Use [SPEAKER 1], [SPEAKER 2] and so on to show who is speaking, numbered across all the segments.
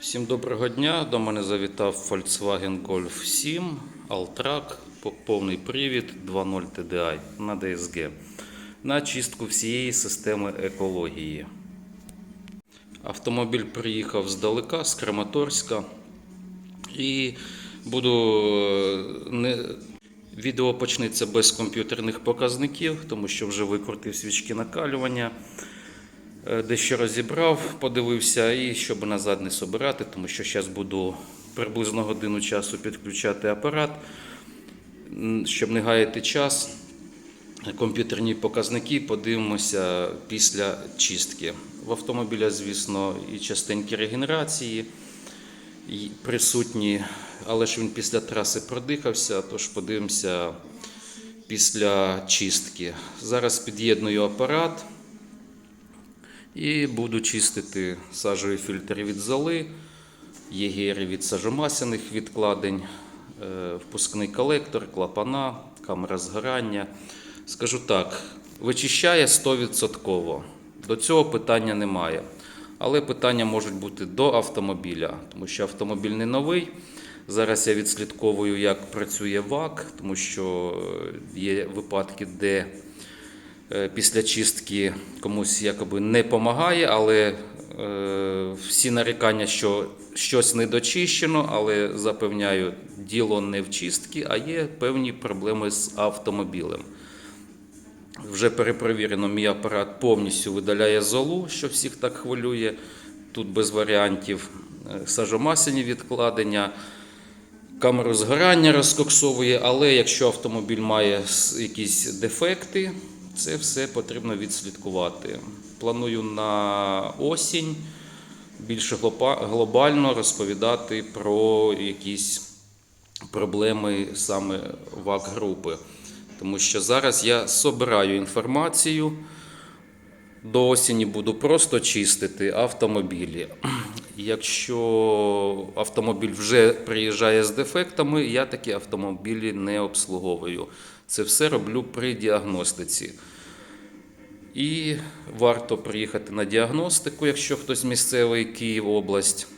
[SPEAKER 1] Всім доброго дня. До мене завітав Volkswagen Golf 7 Alltrack, повний привід 2.0 TDI на DSG на чистку всієї системи екології. Автомобіль приїхав здалека, з Краматорська. І буду е, не. Відео почнеться без комп'ютерних показників, тому що вже викрутив свічки накалювання. Е, Дещо розібрав, подивився, і щоб назад не собирати, тому що зараз буду приблизно годину часу підключати апарат, щоб не гаяти час. Комп'ютерні показники подивимося після чистки. В автомобіля, звісно, і частенькі регенерації присутні, але ж він після траси продихався, тож подивимося після чистки. Зараз під'єдную апарат. І буду чистити сажовий фільтр від золи, єгері від сажомасяних відкладень, е, впускний колектор, клапана, камера згорання. Скажу так, вичищає 100%. До цього питання немає. Але питання можуть бути до автомобіля, тому що автомобіль не новий. Зараз я відслідковую, як працює ВАК, тому що е, є випадки, де після чистки комусь якоби не допомагає, але е, всі нарікання, що щось не дочищено, але запевняю, діло не в чистці, а є певні проблеми з автомобілем. Вже перепровірено, мій апарат повністю видаляє золу, що всіх так хвилює. Тут без варіантів Е, сажомасяні відкладення, камеру згорання розкоксовує, але якщо автомобіль має якісь дефекти, це все потрібно відслідкувати. Планую на осінь більше глобально розповідати про якісь проблеми саме ВАК-групи. Тому що зараз я собираю інформацію. До осені буду просто чистити автомобілі. Якщо автомобіль вже приїжджає з дефектами, я такі автомобілі не обслуговую. Це все роблю при діагностиці. І варто приїхати на діагностику, якщо хтось місцевий Київ область,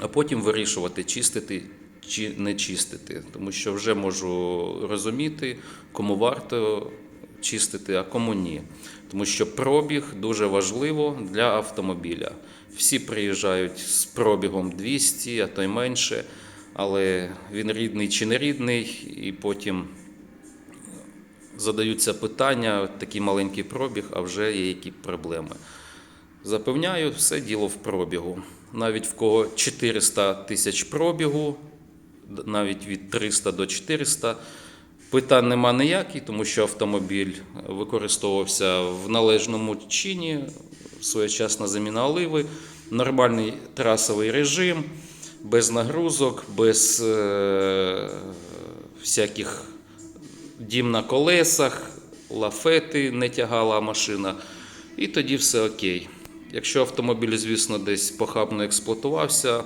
[SPEAKER 1] а потім вирішувати, чистити чи не чистити. Тому що вже можу розуміти, кому варто чистити, а кому ні. Тому що пробіг дуже важливо для автомобіля. Всі приїжджають з пробігом 200, а то й менше, але він рідний чи не рідний, і потім задаються питання, такий маленький пробіг, а вже є які проблеми. Запевняю, все діло в пробігу. Навіть в кого 400 тисяч пробігу, навіть від 300 до 400, питань нема ніяких, тому що автомобіль використовувався в належному чині, своєчасна заміна оливи, нормальний трасовий режим, без нагрузок, без е, всяких дім на колесах, лафети не тягала машина, і тоді все окей. Якщо автомобіль, звісно, десь похабно експлуатувався,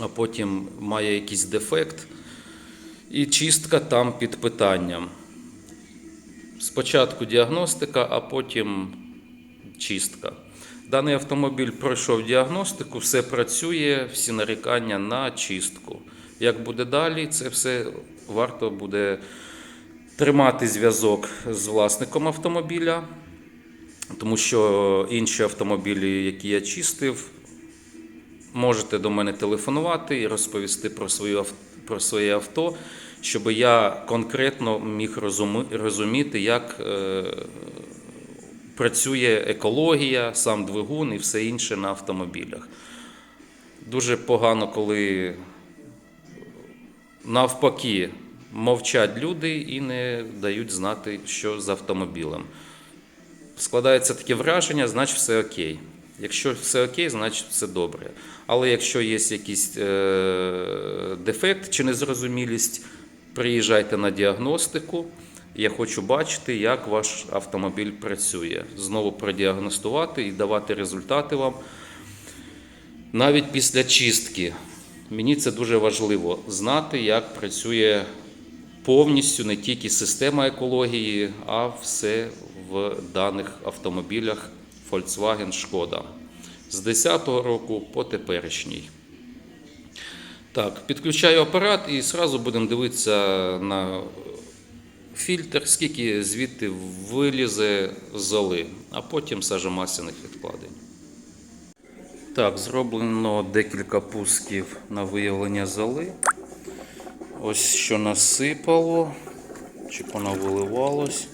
[SPEAKER 1] а потім має якийсь дефект, і чистка там під питанням. Спочатку діагностика, а потім чистка. Даний автомобіль пройшов діагностику, все працює, всі нарікання на чистку. Як буде далі, це все варто буде тримати зв'язок з власником автомобіля, тому що інші автомобілі, які я чистив, можете до мене телефонувати і розповісти про, свою, про своє авто, щоб я конкретно міг розуміти, як е, працює екологія, сам двигун і все інше на автомобілях. Дуже погано, коли навпаки мовчать люди і не дають знати, що з автомобілем. Складається таке враження, значить все окей. Якщо все окей, значить все добре. Але якщо є якийсь е, дефект чи незрозумілість, приїжджайте на діагностику. Я хочу бачити, як ваш автомобіль працює. Знову продіагностувати і давати результати вам. Навіть після чистки мені це дуже важливо знати, як працює повністю не тільки система екології, а все в даних автомобілях Volkswagen Шкода. з 10-го року по теперішній. Так, підключаю апарат і одразу будемо дивитися на фільтр, скільки звідти вилізе золи, а потім сажомасляних відкладень. Так, зроблено декілька пусків на виявлення золи. Ось що насипало, чи воно виливалось.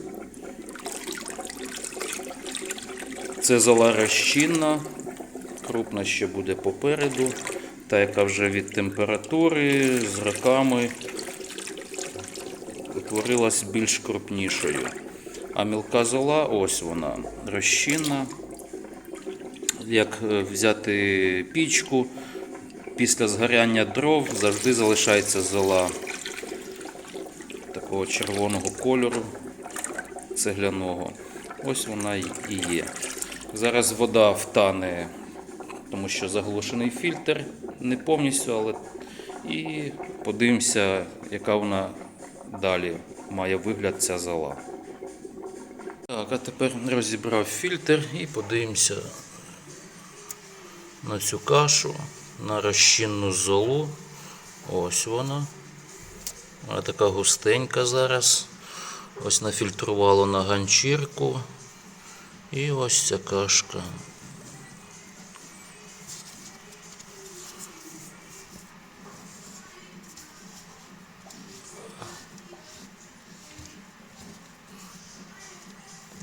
[SPEAKER 1] Це зола розчинна, крупна ще буде попереду, та яка вже від температури з роками утворилась більш крупнішою. А мілка зола, ось вона, розчинна. Як е, взяти пічку, після згоряння дров завжди залишається зола такого червоного кольору, цегляного. Ось вона і є. Зараз вода втане, тому що заглушений фільтр, не повністю, але і подивимося, яка вона далі має вигляд ця зола. Так, а тепер розібрав фільтр і подивимося на цю кашу, на розчинну золу. Ось вона. Вона така густенька зараз. Ось нафільтрувало на ганчірку. І ось ця кашка.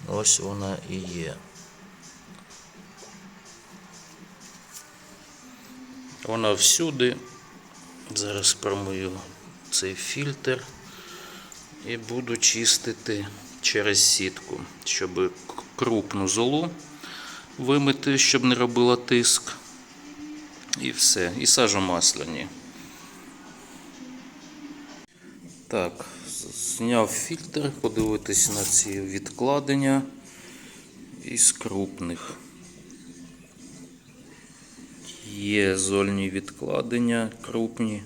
[SPEAKER 1] Ось вона і є. Вона всюди. Зараз промию цей фільтр і буду чистити через сітку, щоб крупну золу вимити, щоб не робила тиск. І все. І сажомасляні. Так, зняв фільтр, подивитись на ці відкладення із крупних. Є зольні відкладення крупні.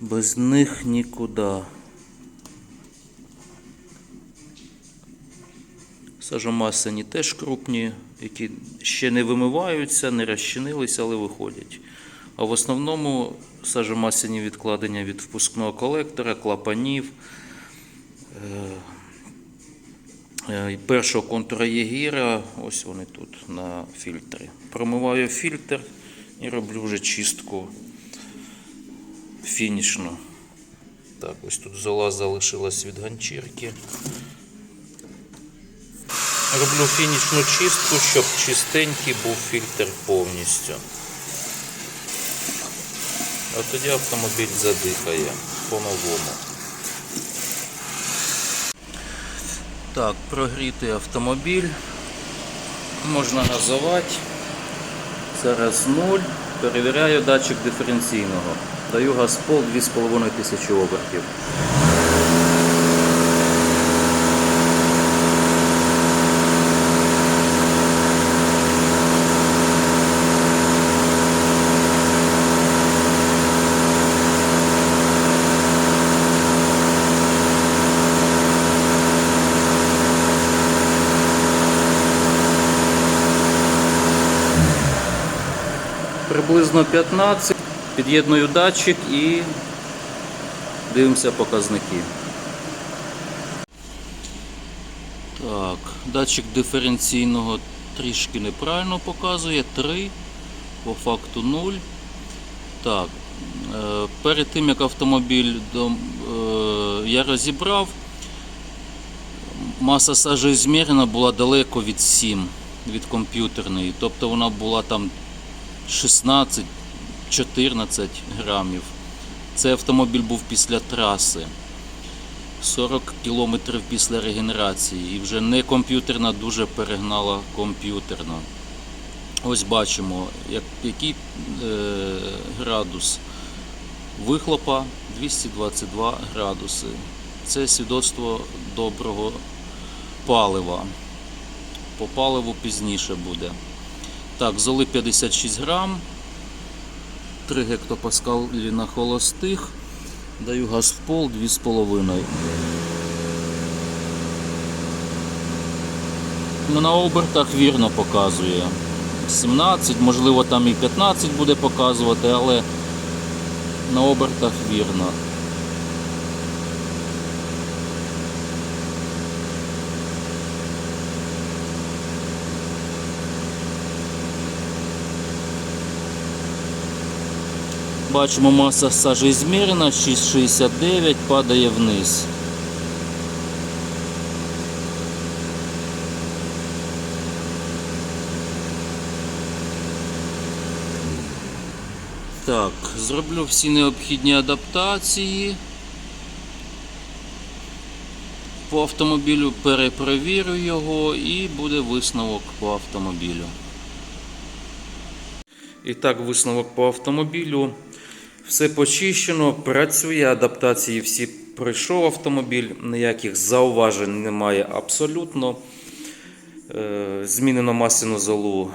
[SPEAKER 1] Без них нікуди. Сажомасляні теж крупні, які ще не вимиваються, не розчинилися, але виходять. А в основному сажомасляні відкладення від впускного колектора, клапанів, е, е, першого контура Єгіра, ось вони тут на фільтрі. Промиваю фільтр і роблю вже чистку фінішну. Так, ось тут зола залишилась від ганчірки. Роблю фінішну чистку, щоб чистенький був фільтр повністю. А тоді автомобіль задихає по-новому. Так, прогрітий автомобіль. Можна називати. Зараз 0. Перевіряю датчик диференційного. Даю газпол 2,5 тисячі обертів. Приблизно 15. Під'єдную датчик і дивимося показники. Так, датчик диференційного трішки неправильно показує. 3, по факту 0. Так, е, перед тим як автомобіль е, я розібрав, маса сажоізмірена була далеко від 7 від комп'ютерної. Тобто вона була там 16-14 грамів. Цей автомобіль був після траси. 40 кілометрів після регенерації. І вже не комп'ютерна дуже перегнала комп'ютерна. Ось бачимо, як, який е, градус вихлопа 222 градуси. Це свідоцтво доброго палива. По паливу пізніше буде. Так, золи 56 грам, 3 гектопаскалі на холостих. Даю газ в пол 2,5. Ну, на обертах вірно показує. 17, можливо там і 15 буде показувати, але на обертах вірно. Бачимо, маса сажі змірена, 6,69 падає вниз. Так, зроблю всі необхідні адаптації. По автомобілю перепровірю його і буде висновок по автомобілю. І так, висновок по автомобілю. Все почищено, працює, адаптації всі пройшов автомобіль, ніяких зауважень немає абсолютно. Е, Змінено масляну золу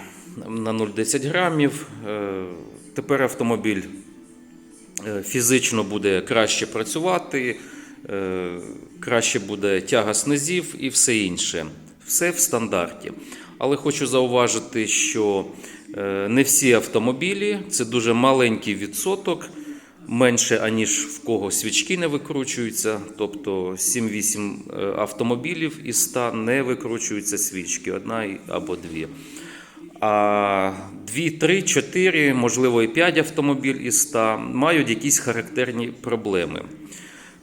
[SPEAKER 1] на 0,10 грамів. Е, Тепер автомобіль е, фізично буде краще працювати, краще буде тяга снизів і все інше. Все в стандарті. Але хочу зауважити, що не всі автомобілі це дуже маленький відсоток, менше аніж в кого свічки не викручуються. Тобто 7-8 е, автомобілів із 100 не викручуються свічки, одна або дві. А 2, 3, 4, можливо, і 5 автомобіль із 100 мають якісь характерні проблеми.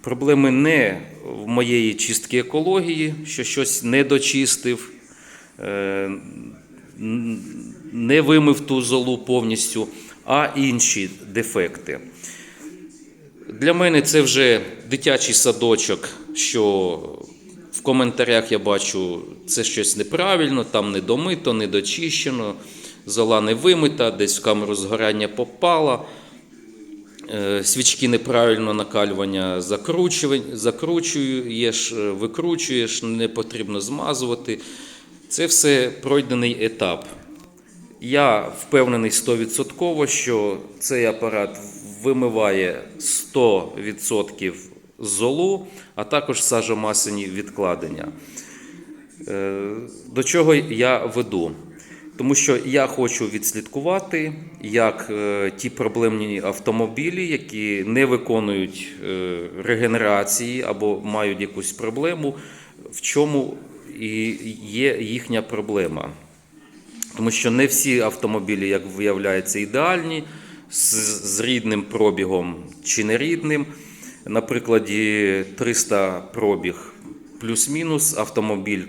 [SPEAKER 1] Проблеми не в моєї чистки екології, що щось не дочистив, е, не вимив ту золу повністю, а інші дефекти. Для мене це вже дитячий садочок, що в коментарях я бачу, це щось неправильно, там не домито, не дочищено, зола не вимита, десь в камеру згорання попала. Е, Свічки неправильно накалювання закручуєш, е, викручуєш, не потрібно змазувати. Це все пройдений етап. Я впевнений 100%, що цей апарат вимиває 100% золу, а також сажомасляні відкладення. Е, До чого я веду? Тому що я хочу відслідкувати, як е, ті проблемні автомобілі, які не виконують е, регенерації або мають якусь проблему, в чому і є їхня проблема. Тому що не всі автомобілі, як виявляється, ідеальні з, з рідним пробігом чи нерідним. На прикладі 300 пробіг плюс-мінус автомобіль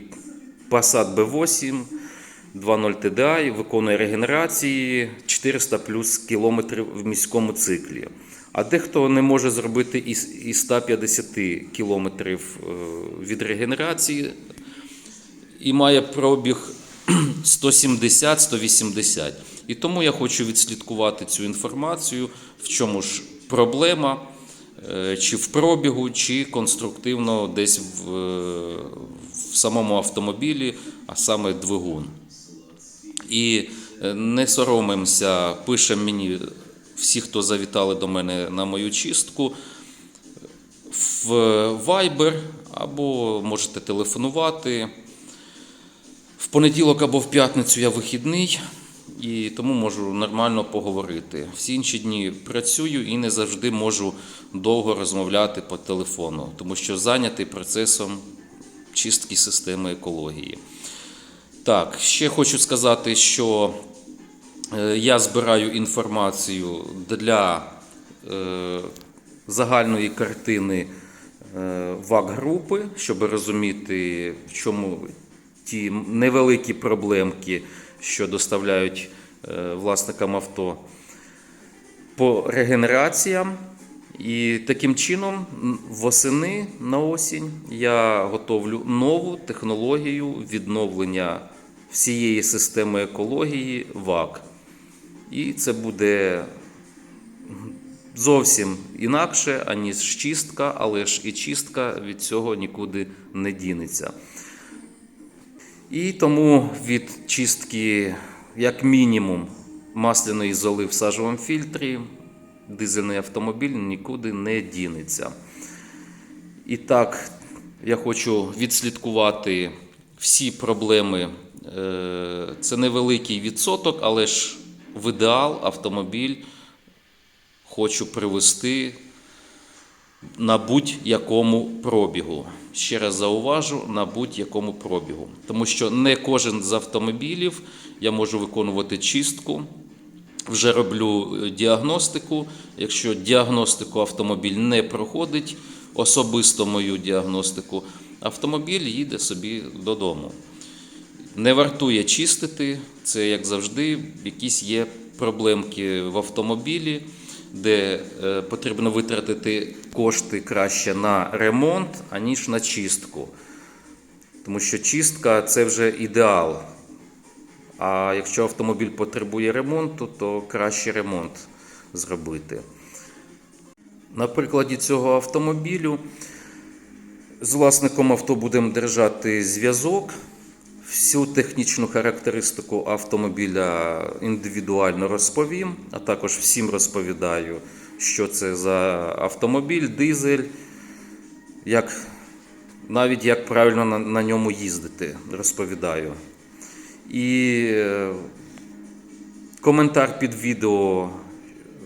[SPEAKER 1] Passat B8 2.0 TDI виконує регенерації 400 плюс кілометрів в міському циклі. А дехто не може зробити і 150 кілометрів е, від регенерації і має пробіг 170-180. І тому я хочу відслідкувати цю інформацію, в чому ж проблема, е, чи в пробігу, чи конструктивно десь в, е, в самому автомобілі, а саме двигун. І е, не соромимося, пише мені всі, хто завітали до мене на мою чистку в Viber або можете телефонувати. В понеділок або в п'ятницю я вихідний, і тому можу нормально поговорити. Всі інші дні працюю і не завжди можу довго розмовляти по телефону, тому що зайнятий процесом чистки системи екології. Так, ще хочу сказати, що е, я збираю інформацію для е, загальної картини е, ВАК-групи, щоб розуміти, в чому ті невеликі проблемки, що доставляють е, власникам авто по регенераціям. І таким чином восени на осінь я готовлю нову технологію відновлення всієї системи екології ВАК. І це буде зовсім інакше, аніж чистка, але ж і чистка від цього нікуди не дінеться. І тому від чистки, як мінімум, масляної золи в сажовому фільтрі, дизельний автомобіль нікуди не дінеться. І так, я хочу відслідкувати всі проблеми, Е, Це невеликий відсоток, але ж в ідеал автомобіль хочу привести на будь-якому пробігу. Ще раз зауважу, на будь-якому пробігу. Тому що не кожен з автомобілів я можу виконувати чистку. Вже роблю е, діагностику. Якщо діагностику автомобіль не проходить, особисто мою діагностику, автомобіль їде собі додому. Не вартує чистити, це як завжди, якісь є проблемки в автомобілі, де е, потрібно витратити кошти краще на ремонт, аніж на чистку. Тому що чистка це вже ідеал. А якщо автомобіль потребує ремонту, то краще ремонт зробити. На прикладі цього автомобілю з власником авто будемо держати зв'язок. Всю технічну характеристику автомобіля індивідуально розповім, а також всім розповідаю, що це за автомобіль, дизель, як, навіть як правильно на, на ньому їздити, розповідаю. І е, коментар під відео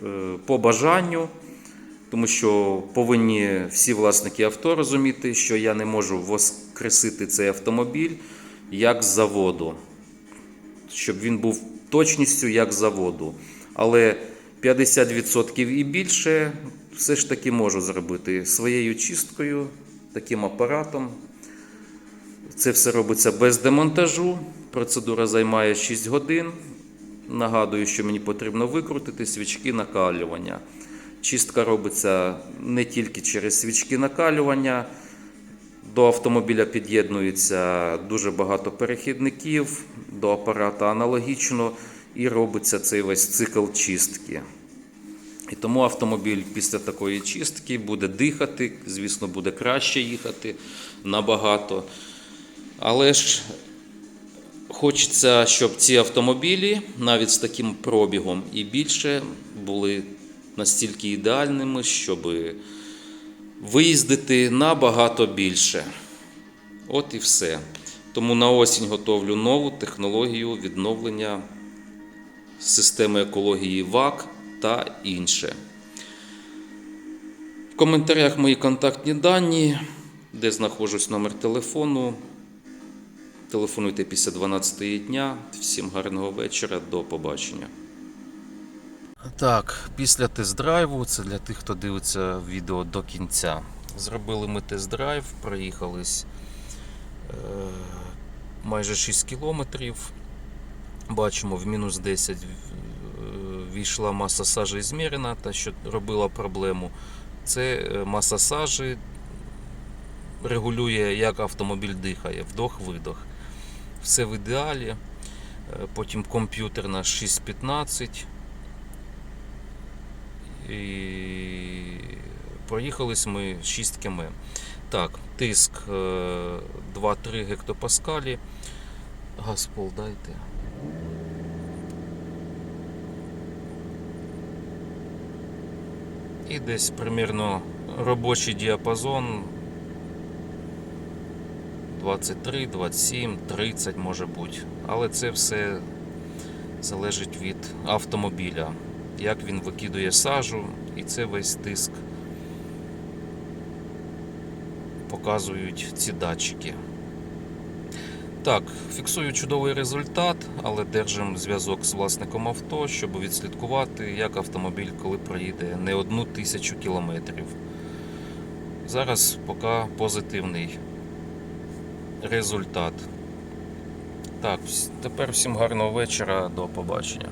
[SPEAKER 1] е, по бажанню, тому що повинні всі власники авто розуміти, що я не можу воскресити цей автомобіль як з заводу, щоб він був точністю як заводу. Але 50% і більше все ж таки можу зробити своєю чисткою, таким апаратом. Це все робиться без демонтажу. Процедура займає 6 годин. Нагадую, що мені потрібно викрутити свічки накалювання. Чистка робиться не тільки через свічки накалювання. До автомобіля під'єднується дуже багато перехідників, до апарата аналогічно, і робиться цей весь цикл чистки. І тому автомобіль після такої чистки буде дихати, звісно, буде краще їхати набагато. Але ж хочеться, щоб ці автомобілі, навіть з таким пробігом і більше, були настільки ідеальними, щоб виїздити набагато більше. От і все. Тому на осінь готовлю нову технологію відновлення системи екології ВАК та інше. В коментарях мої контактні дані, де знаходжусь номер телефону. Телефонуйте після 12 дня. Всім гарного вечора, до побачення. Так, після тест-драйву, це для тих, хто дивиться відео до кінця. Зробили ми тест-драйв, проїхались е, майже 6 кілометрів. Бачимо, в мінус 10 е, війшла маса сажі змірена, та що робила проблему. Це е, маса сажі регулює, як автомобіль дихає, вдох-видох. Все в ідеалі. Е, Потім комп'ютер на 615. І проїхались ми 6 км. Так, тиск е, 2-3 гектопаскалі. Газ пол дайте. І десь примірно робочий діапазон 23, 27, 30 може бути. Але це все залежить від автомобіля, як він викидує сажу, і це весь тиск показують ці датчики. Так, фіксую чудовий результат, але держимо зв'язок з власником авто, щоб відслідкувати, як автомобіль коли проїде не одну тисячу кілометрів. Зараз поки позитивний результат. Так, тепер всім гарного вечора, до побачення.